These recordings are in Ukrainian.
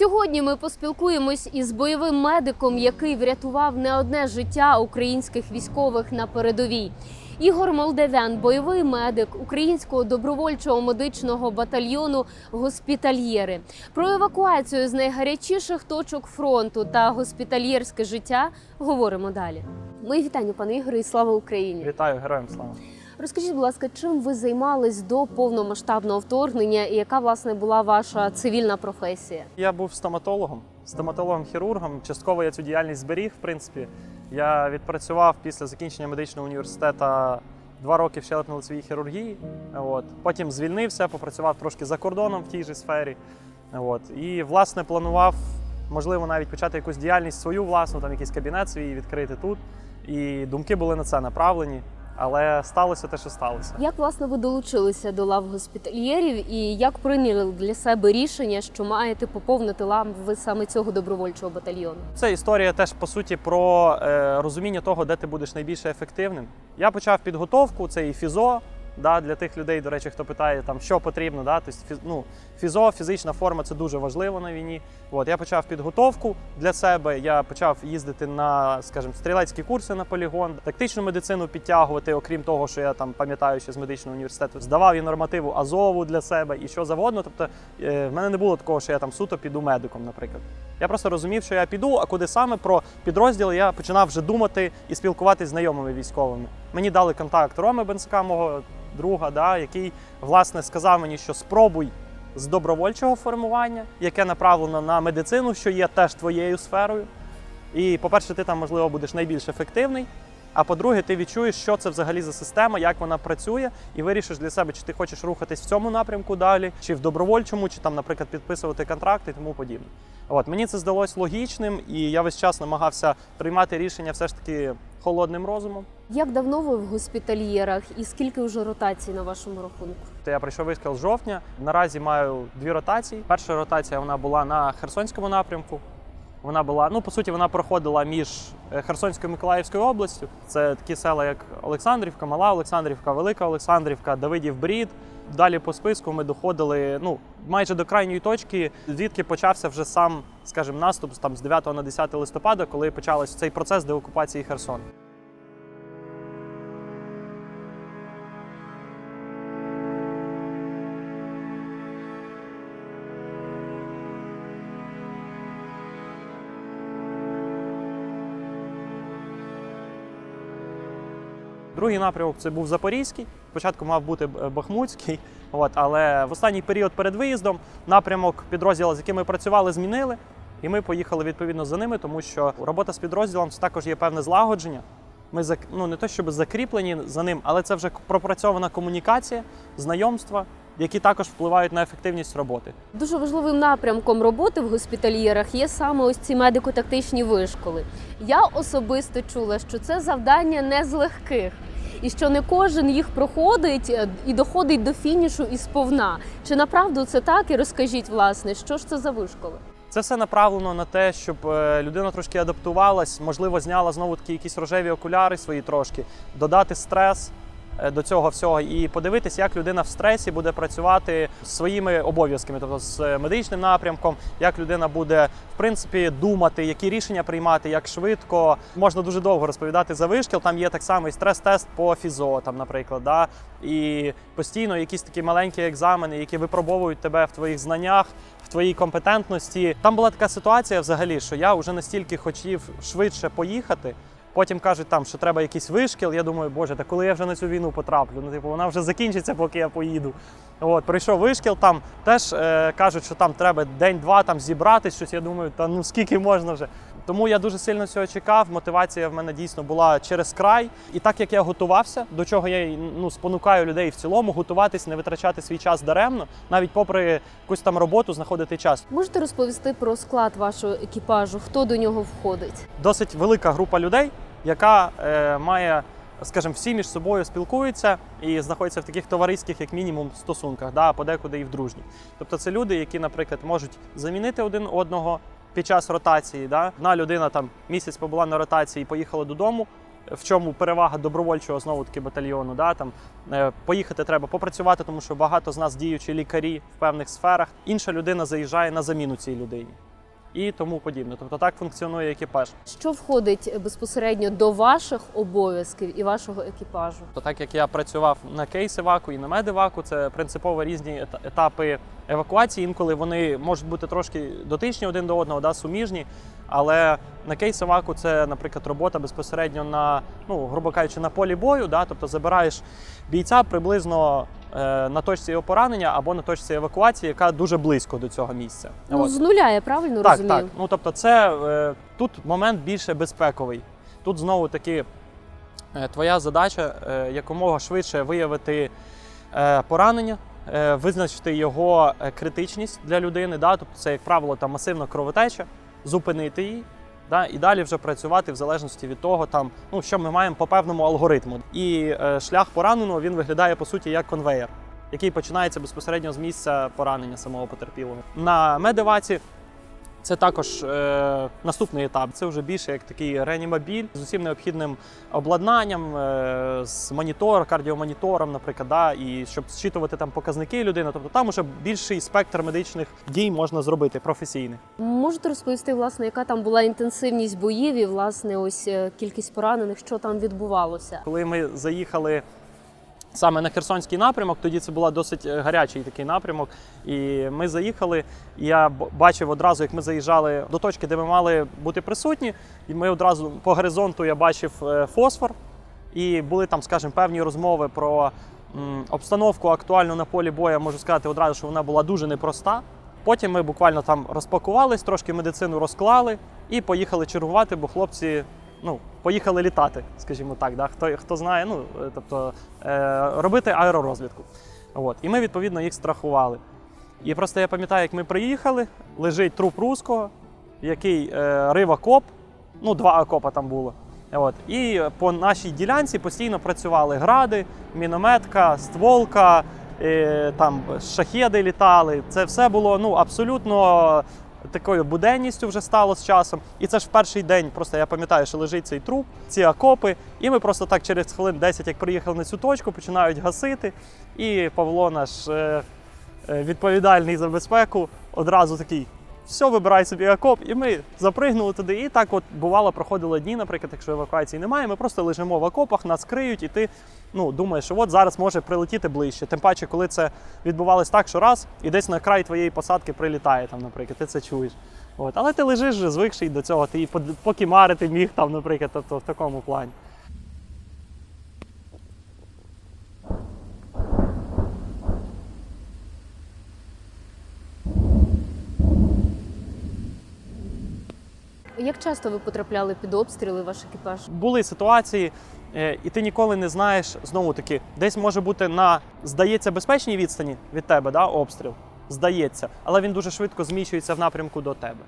Сьогодні ми поспілкуємось із бойовим медиком, який врятував не одне життя українських військових на передовій. Ігор Молдавян, бойовий медик українського добровольчого медичного батальйону Госпітальєри. Про евакуацію з найгарячіших точок фронту та госпітальєрське життя говоримо далі. Мої вітання, пане Ігоре, і слава Україні! Вітаю героям слава. Розкажіть, будь ласка, чим ви займались до повномасштабного вторгнення, і яка власне була ваша цивільна професія? Я був стоматологом, стоматологом-хірургом. Частково я цю діяльність зберіг. В принципі, я відпрацював після закінчення медичного університету два роки в щелепно-лицевій хірургії. От. Потім звільнився, попрацював трошки за кордоном в тій же сфері. От. І, власне, планував, можливо, навіть почати якусь діяльність свою власну, там якийсь кабінет свій відкрити тут. І думки були на це направлені. Але сталося те, що сталося. Як власне ви долучилися до лав госпітальєрів, і як прийняли для себе рішення, що маєте поповнити лави саме цього добровольчого батальйону? Це історія теж по суті про е, розуміння того, де ти будеш найбільше ефективним. Я почав підготовку, це і фізо. Да, для тих людей, до речі, хто питає, там, що потрібно, да, тобто, ну, фізо, фізична форма це дуже важливо на війні. От, я почав підготовку для себе. Я почав їздити на, скажімо, стрілецькі курси на полігон, тактичну медицину підтягувати, окрім того, що я там пам'ятаю ще з медичного університету, здавав і нормативу Азову для себе і що завгодно. Тобто е, в мене не було такого, що я там суто піду медиком, наприклад. Я просто розумів, що я піду, а куди саме про підрозділи я починав вже думати і спілкуватися з знайомими військовими. Мені дали контакт Роми Бенцика, мого друга, да, який власне сказав мені, що спробуй з добровольчого формування, яке направлено на медицину, що є теж твоєю сферою. І, по-перше, ти там, можливо, будеш найбільш ефективний. А по-друге, ти відчуєш, що це взагалі за система, як вона працює, і вирішиш для себе, чи ти хочеш рухатись в цьому напрямку далі, чи в добровольчому, чи там, наприклад, підписувати контракти і тому подібне. От мені це здалось логічним, і я весь час намагався приймати рішення все ж таки холодним розумом. Як давно ви в госпітальєрах і скільки вже ротацій на вашому рахунку? Я прийшов вишкіл з жовтня. Наразі маю дві ротації. Перша ротація вона була на Херсонському напрямку. Вона була, ну по суті, вона проходила між е, Херсонською і Миколаївською областю. Це такі села, як Олександрівка, Мала Олександрівка, Велика Олександрівка, Давидів Брід. Далі по списку ми доходили ну майже до крайньої точки, звідки почався вже сам, скажімо, наступ там з 9 на 10 листопада, коли почався цей процес деокупації Херсону. Другий напрямок це був Запорізький. Спочатку мав бути Бахмутський, от, але в останній період перед виїздом напрямок підрозділу, з яким ми працювали, змінили. І ми поїхали відповідно за ними, тому що робота з підрозділом це також є певне злагодження. Ми ну, не то, щоб закріплені за ним, але це вже пропрацьована комунікація, знайомства, які також впливають на ефективність роботи. Дуже важливим напрямком роботи в госпітальєрах є саме ось ці медико-тактичні вишколи. Я особисто чула, що це завдання не з легких. І що не кожен їх проходить е, і доходить до фінішу і сповна. Чи направду це так? І розкажіть, власне, що ж це за вишколи? Це все направлено на те, щоб е, людина трошки адаптувалась, можливо, зняла знову таки якісь рожеві окуляри свої трошки, додати стрес до цього всього і подивитись, як людина в стресі буде працювати з своїми обов'язками, тобто з е, медичним напрямком, як людина буде в принципі думати, які рішення приймати, як швидко. Можна дуже довго розповідати за вишкіл. Там є так само і стрес-тест по фізо, там, наприклад, да? і постійно якісь такі маленькі екзамени, які випробовують тебе в твоїх знаннях. Твоїй компетентності там була така ситуація, взагалі, що я вже настільки хотів швидше поїхати. Потім кажуть, там що треба якийсь вишкіл. Я думаю, боже, та коли я вже на цю війну потраплю? Ну, типу, вона вже закінчиться, поки я поїду. От, прийшов вишкіл, там теж е, кажуть, що там треба день-два там зібратись, щось. Я думаю, та ну скільки можна вже. Тому я дуже сильно цього чекав. Мотивація в мене дійсно була через край. І так як я готувався, до чого я ну, спонукаю людей в цілому, готуватись, не витрачати свій час даремно, навіть попри якусь там роботу, знаходити час. Можете розповісти про склад вашого екіпажу? Хто до нього входить? Досить велика група людей, яка е, має, скажімо, всі між собою спілкуються і знаходяться в таких товариських, як мінімум, стосунках, да, подекуди і в дружніх. Тобто це люди, які, наприклад, можуть замінити один одного під час ротації. Да? Одна людина там місяць побула на ротації і поїхала додому. В чому перевага добровольчого знову таки батальйону? Да? Там е, поїхати треба попрацювати, тому що багато з нас діючі лікарі в певних сферах. Інша людина заїжджає на заміну цій людині. І тому подібне. Тобто так функціонує екіпаж. Що входить безпосередньо до ваших обов'язків і вашого екіпажу? То так як я працював на кейс-еваку і на медеваку, це принципово різні етапи евакуації. Інколи вони можуть бути трошки дотичні один до одного, да, суміжні. Але на кейс-еваку це, наприклад, робота безпосередньо на, ну, грубо кажучи, на полі бою. Да, тобто забираєш бійця приблизно на точці його поранення або на точці евакуації, яка дуже близько до цього місця. Ну, От. з нуля, я правильно Так, розумію? так. Ну тобто, це е, тут момент більше безпековий. Тут знову таки е, твоя задача е, якомога швидше виявити е, поранення, е, визначити його е, критичність для людини. Да? Тобто, це, як правило, там масивна кровотеча, зупинити її. Да, і далі вже працювати в залежності від того, там, ну, що ми маємо по певному алгоритму. І е, шлях пораненого він виглядає по суті як конвеєр, який починається безпосередньо з місця поранення самого потерпілого. На медеваці це також е, наступний етап. Це вже більше як такий реанімобіль з усім необхідним обладнанням, е, з монітор, кардіомонітором, наприклад, да, і щоб зчитувати там показники людини. Тобто там уже більший спектр медичних дій можна зробити професійних. Можете розповісти, власне, яка там була інтенсивність боїв і власне ось е, кількість поранених, що там відбувалося? Коли ми заїхали саме на Херсонський напрямок, тоді це був досить е, гарячий такий напрямок. І ми заїхали. І я бачив одразу, як ми заїжджали до точки, де ми мали бути присутні. І ми одразу по горизонту я бачив е, фосфор. І були там, скажімо, певні розмови про обстановку актуальну на полі бою. Можу сказати одразу, що вона була дуже непроста. Потім ми буквально там розпакувались, трошки медицину розклали і поїхали чергувати, бо хлопці ну, поїхали літати, скажімо так. Да? Хто, хто знає, ну, е, тобто е, робити аеророзвідку. От. І ми, відповідно, їх страхували. І просто я пам'ятаю, як ми приїхали, лежить труп руського, який е, рив окоп, ну, два окопа там було. От. І по нашій ділянці постійно працювали гради, мінометка, стволка, е, там шахеди літали. Це все було ну, абсолютно такою буденністю вже стало з часом. І це ж в перший день, просто я пам'ятаю, що лежить цей труп, ці окопи. І ми просто так через хвилин 10, як приїхали на цю точку, починають гасити. І Павло наш е, е, відповідальний за безпеку, одразу такий. Все, вибирай собі окоп, і ми запригнули туди. І так от бувало, проходили дні, наприклад, якщо евакуації немає, ми просто лежимо в окопах, нас криють, і ти ну, думаєш, що от зараз може прилетіти ближче. Тим паче, коли це відбувалось так, що раз і десь на край твоєї посадки прилітає, там, наприклад, ти це чуєш. От. Але ти лежиш звикший до цього, ти под- міг, там, наприклад, тобто в такому плані. Як часто ви потрапляли під обстріли ваш екіпаж? були ситуації, е, і ти ніколи не знаєш знову таки, десь може бути на здається безпечній відстані від тебе, да, обстріл. Здається, але він дуже швидко зміщується в напрямку до тебе.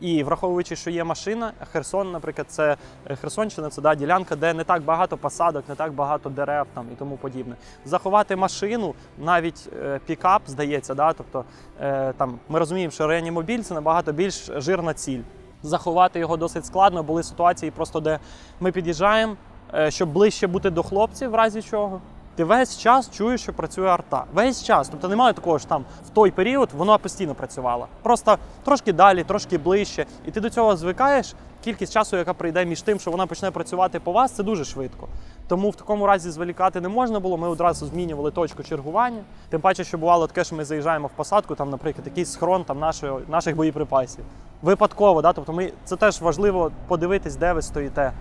І враховуючи, що є машина, Херсон, наприклад, це е, Херсонщина, це да, ділянка, де не так багато посадок, не так багато дерев там і тому подібне. Заховати машину, навіть е, пікап, здається, да, тобто е, там ми розуміємо, що реанімобіль це набагато більш жирна ціль. Заховати його досить складно. Були ситуації, просто де ми під'їжджаємо, е, щоб ближче бути до хлопців, в разі чого. Ти весь час чуєш, що працює арта. Весь час. Тобто немає такого ж там в той період вона постійно працювала. Просто трошки далі, трошки ближче. І ти до цього звикаєш. Кількість часу, яка прийде між тим, що вона почне працювати по вас, це дуже швидко. Тому в такому разі зволікати не можна було. Ми одразу змінювали точку чергування. Тим паче, що бувало таке, що ми заїжджаємо в посадку, там, наприклад, якийсь схрон там, нашого, наших боєприпасів. Випадково, да? тобто ми, це теж важливо подивитись, де ви стоїте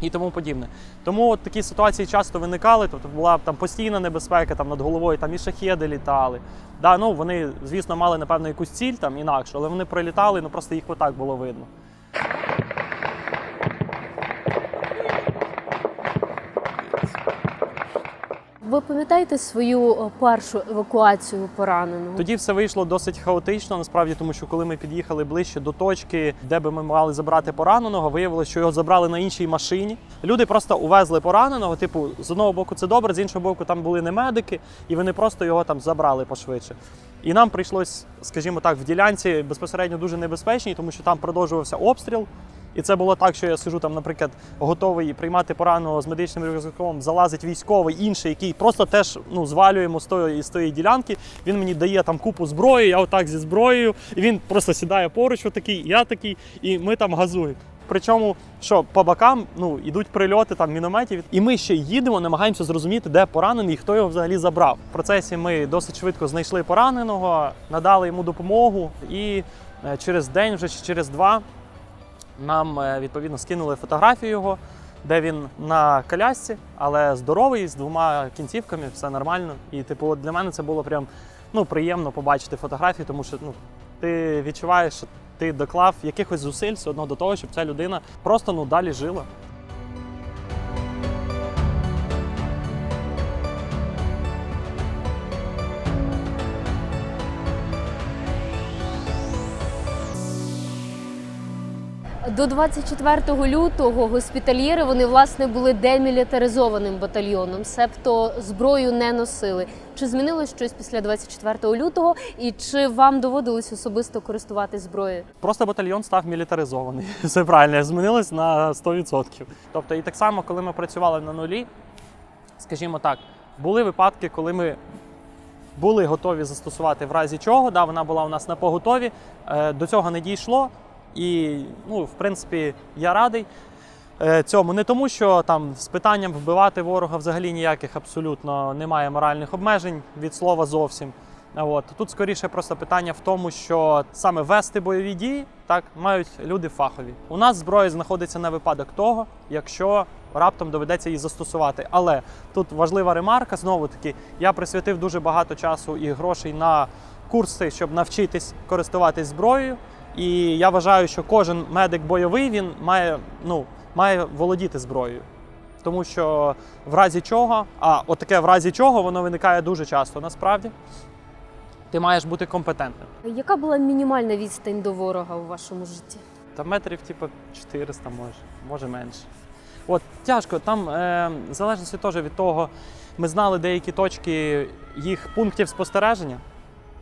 і тому подібне. Тому от такі ситуації часто виникали, тобто була там постійна небезпека, там над головою там і шахеди літали. Да, ну, вони, звісно, мали, напевно, якусь ціль там інакшу, але вони прилітали, ну просто їх отак було видно. Ви пам'ятаєте свою е, першу евакуацію пораненого? Тоді все вийшло досить хаотично, насправді, тому що коли ми під'їхали ближче до точки, де би ми мали забрати пораненого, виявилося, що його забрали на іншій машині. Люди просто увезли пораненого. Типу, з одного боку це добре, з іншого боку, там були не медики, і вони просто його там забрали пошвидше. І нам прийшлось, скажімо так, в ділянці безпосередньо дуже небезпечній, тому що там продовжувався обстріл. І це було так, що я сижу там, наприклад, готовий приймати пораненого з медичним рюкзаком, залазить військовий, інший, який просто теж ну, звалюємо з тої, з тої ділянки. Він мені дає там купу зброї, я отак зі зброєю, і він просто сідає поруч, отакий, я такий, і ми там газуємо. Причому, що по бокам ну, йдуть прильоти там мінометів, і ми ще їдемо, намагаємося зрозуміти, де поранений і хто його взагалі забрав. В процесі ми досить швидко знайшли пораненого, надали йому допомогу, і е, через день, вже через два, нам е, відповідно скинули фотографію його, де він на колясці, але здоровий, з двома кінцівками, все нормально. І, типу, для мене це було прям ну, приємно побачити фотографії, тому що ну, ти відчуваєш, що ти доклав якихось зусиль все одно до того, щоб ця людина просто ну, далі жила. До 24 лютого госпітальєри вони власне були демілітаризованим батальйоном, себто зброю не носили. Чи змінилось щось після 24 лютого, і чи вам доводилось особисто користуватись зброєю? Просто батальйон став мілітаризований. Все правильно, змінилось на 100%. Тобто, і так само, коли ми працювали на нулі, скажімо так, були випадки, коли ми були готові застосувати в разі чого. Да, вона була у нас на поготові. Е, До цього не дійшло. І, ну, в принципі, я радий. е, Цьому не тому, що там з питанням вбивати ворога взагалі ніяких абсолютно немає моральних обмежень від слова зовсім. От тут скоріше просто питання в тому, що саме вести бойові дії так мають люди фахові. У нас зброя знаходиться на випадок того, якщо раптом доведеться її застосувати. Але тут важлива ремарка. Знову таки, я присвятив дуже багато часу і грошей на курси, щоб навчитись користуватись зброєю. І я вважаю, що кожен медик бойовий він має, ну, має володіти зброєю. Тому що в разі чого, а от таке в разі чого воно виникає дуже часто насправді. Ти маєш бути компетентним. Яка була мінімальна відстань до ворога у вашому житті? Та метрів, типу, 400 може, може менше. От тяжко, там е, в залежності теж від того, ми знали деякі точки їх пунктів спостереження.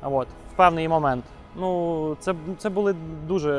От, в певний момент. Ну, це, це були дуже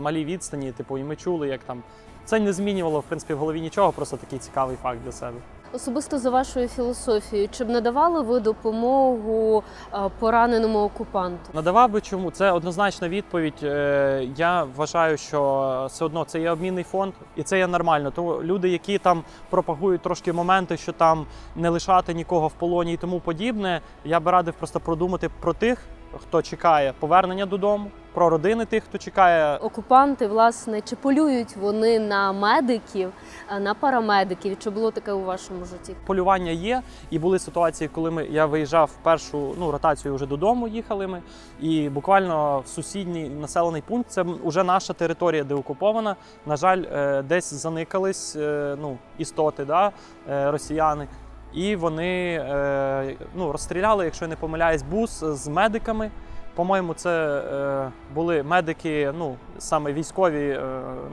малі відстані, типу, і ми чули, як там. Це не змінювало в принципі в голові нічого, просто такий цікавий факт для себе. Особисто за вашою філософією, чи б надавали ви допомогу е, пораненому окупанту? Надавав би чому? Це однозначна відповідь. Е, Я вважаю, що все одно це є обмінний фонд, і це є нормально. То люди, які там пропагують трошки моменти, що там не лишати нікого в полоні і тому подібне, я би радив просто продумати про тих, хто чекає повернення додому, про родини тих, хто чекає Окупанти, власне, чи полюють вони на медиків, на парамедиків? Чи було таке у вашому житті? полювання є. І були ситуації, коли ми я виїжджав в першу ну, ротацію вже додому. Їхали ми, і буквально в сусідній населений пункт це вже наша територія, де окупована. На жаль, е, десь заникались е, ну, істоти, да, е, росіяни. І вони е, ну, розстріляли, якщо я не помиляюсь, бус з медиками. По-моєму, це е, були медики, ну саме військові е,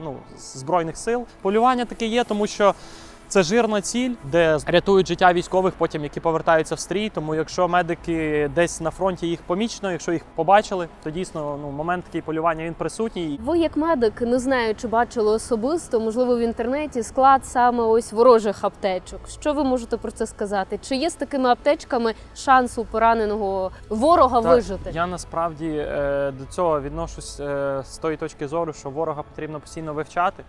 ну, збройних сил. Полювання таке є, тому що це жирна ціль, де рятують життя військових, потім які повертаються в стрій. Тому якщо медики десь на фронті їх помічено, якщо їх побачили, то дійсно ну момент такий полювання він присутній. Ви, як медик, не знаю, чи бачили особисто, можливо, в інтернеті склад саме ось ворожих аптечок. Що ви можете про це сказати? Чи є з такими аптечками шанс у пораненого ворога Та вижити? Я насправді е, до цього відношусь е, з тої точки зору, що ворога потрібно постійно вивчати.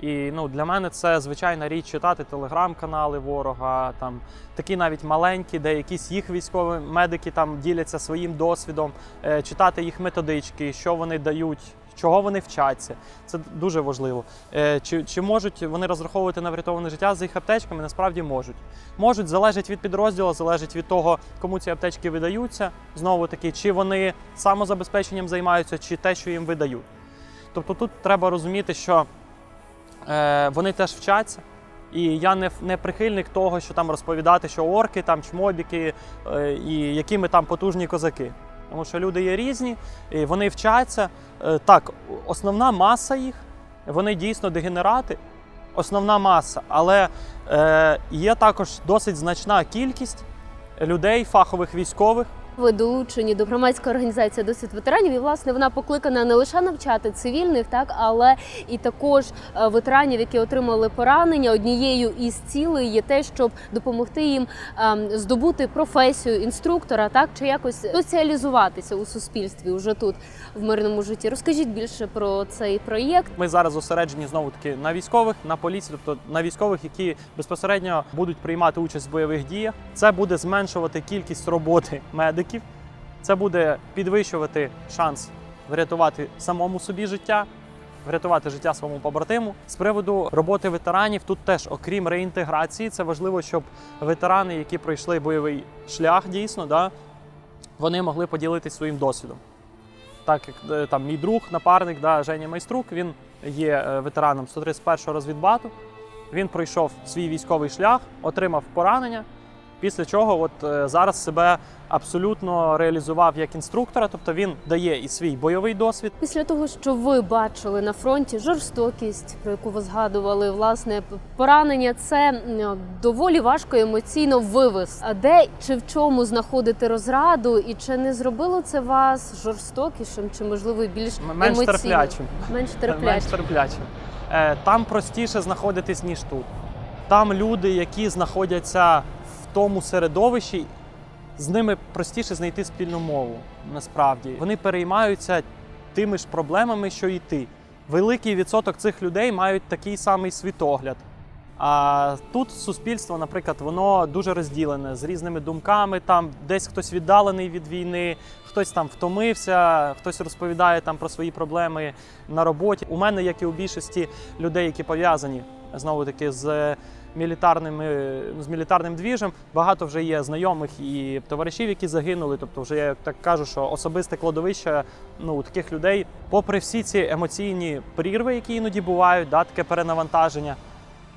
І ну, для мене це звичайна річ читати телеграм-канали ворога, там такі навіть маленькі, де якісь їх військові медики там діляться своїм досвідом, е, читати їх методички, що вони дають, чого вони вчаться. Це дуже важливо. Е, чи, чи можуть вони розраховувати на врятоване життя з їх аптечками? Насправді можуть. Можуть, залежить від підрозділу, залежить від того, кому ці аптечки видаються. Знову таки, чи вони самозабезпеченням займаються, чи те, що їм видають. Тобто тут треба розуміти, що вони теж вчаться. І я не, не прихильник того, що там розповідати, що орки, там чмобіки е, і які ми там потужні козаки. Тому що люди є різні, і вони вчаться. Е, так, основна маса їх, вони дійсно дегенерати, основна маса, але е, є також досить значна кількість людей, фахових військових, Ви долучені до громадської організації досвід ветеранів, і власне вона покликана не лише навчати цивільних, так але і також е, ветеранів, які отримали поранення. Однією із цілей є те, щоб допомогти їм ем, здобути професію інструктора, так чи якось соціалізуватися у суспільстві уже тут в мирному житті. Розкажіть більше про цей проєкт. Ми зараз зосереджені знову таки на військових, на поліції, тобто на військових, які безпосередньо будуть приймати участь в бойових діях. Це буде зменшувати кількість роботи медиків. Це буде підвищувати шанс врятувати самому собі життя, врятувати життя своєму побратиму. З приводу роботи ветеранів, тут теж, окрім реінтеграції, це важливо, щоб ветерани, які пройшли бойовий шлях, дійсно, да, вони могли поділитися своїм досвідом. Так як е, там мій друг, напарник, да, Женя Майструк, він є е, ветераном 131-го розвідбату. Він пройшов свій військовий шлях, отримав поранення. Після чого от е, зараз себе абсолютно реалізував як інструктора, тобто він дає і свій бойовий досвід. Після того, що ви бачили на фронті жорстокість, про яку ви згадували, власне, поранення, це доволі важко емоційно вивез. А де чи в чому знаходити розраду, і чи не зробило це вас жорстокішим, чи можливо більш Менш терплячим. Менш Менш терплячим. терплячим. Е, Там простіше знаходитись, ніж тут. Там люди, які знаходяться тому середовищі, з ними простіше знайти спільну мову. Насправді вони переймаються тими ж проблемами, що і ти. Великий відсоток цих людей мають такий самий світогляд. А тут суспільство, наприклад, воно дуже розділене з різними думками. Там десь хтось віддалений від війни, хтось там втомився, хтось розповідає там про свої проблеми на роботі. У мене, як і у більшості людей, які пов'язані знову таки з мілітарними з мілітарним двіжем, багато вже є знайомих і товаришів, які загинули. Тобто, вже я так кажу, що особисте кладовище ну таких людей, попри всі ці емоційні прірви, які іноді бувають, да, таке перенавантаження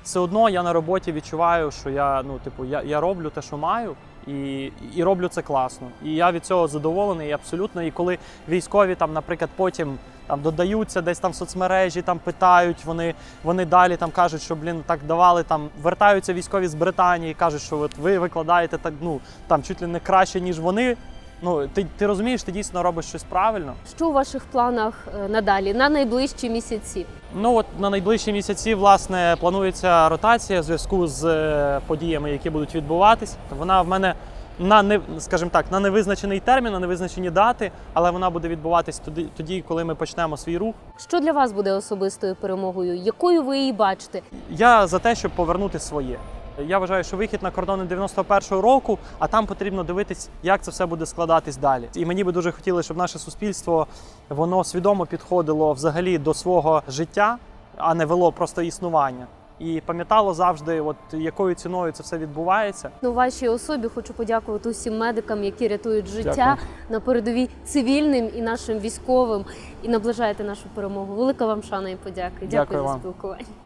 все одно я на роботі відчуваю, що я ну, типу, я, я роблю те, що маю, і, і роблю це класно. І я від цього задоволений абсолютно. І коли військові там, наприклад, потім там додаються десь там в соцмережі, там питають, вони, вони далі там кажуть, що блін так давали. Там вертаються військові з Британії, кажуть, що от ви викладаєте так, ну там чуть ли не краще, ніж вони. Ну, ти, ти розумієш, ти дійсно робиш щось правильно. Що у ваших планах е, надалі на найближчі місяці? Ну от на найближчі місяці власне планується ротація в зв'язку з е, подіями, які будуть відбуватись. Вона в мене на не скажімо так, на невизначений термін, на невизначені дати, але вона буде відбуватись тоді, тоді, коли ми почнемо свій рух. Що для вас буде особистою перемогою? Якою ви її бачите? Я за те, щоб повернути своє. Я вважаю, що вихід на кордони 91-го року, а там потрібно дивитись, як це все буде складатись далі. І мені би дуже хотілося, щоб наше суспільство воно свідомо підходило взагалі до свого життя, а не вело просто існування. І пам'ятало завжди, от якою ціною це все відбувається. У вашій особі хочу подякувати усім медикам, які рятують життя Дякую. на передовій цивільним і нашим військовим і наближаєте нашу перемогу. Велика вам шана і подяка. Дякую, Дякую за вам. спілкування.